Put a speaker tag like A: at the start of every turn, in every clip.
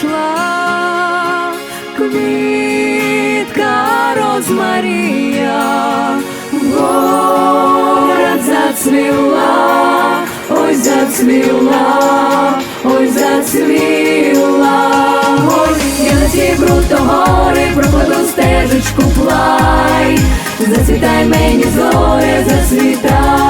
A: зійшла, квітка розмарія, город зацвіла, ой зацвіла, ой зацвіла, ой, я на ці круто гори прокладу стежечку плай, зацвітай мені зоре, зацвітай,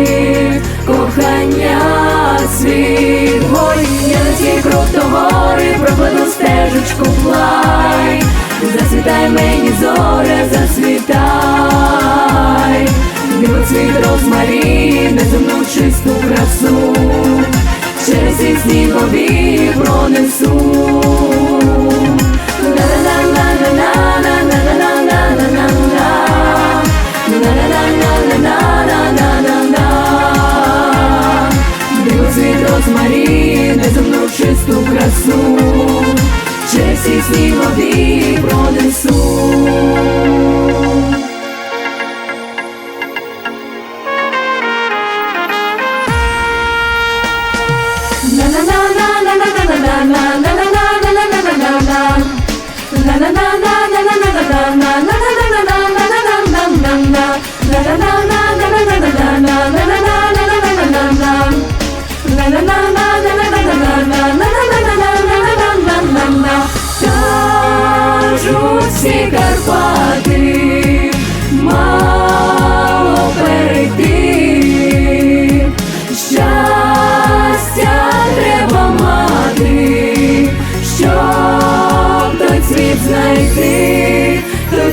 A: світ Моїнці крок до гори, прокладу стежечку плай, засвітай мені зоре, засвітай, Білоцвіт не неземну чисту красу, через і снігові пронесу. красу, Честь і сні води пронесу. na na na na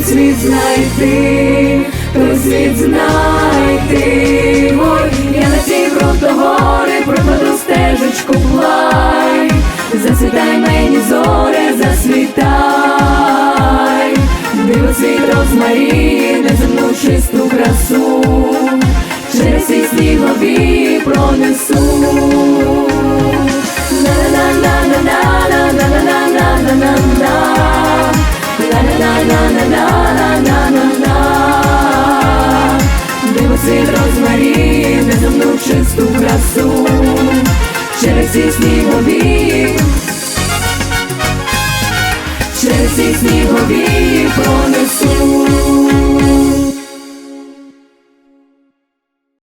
A: світ знайти, той світ знайти. Ой, я на ці круто гори прокладу стежечку плай, зацвітай мені зоре, зацвітай, диво світ розмарі, неземну чисту красу, через ці снігові пронесу. вічну чисту красу через ці снігові, через ці снігові пронесу.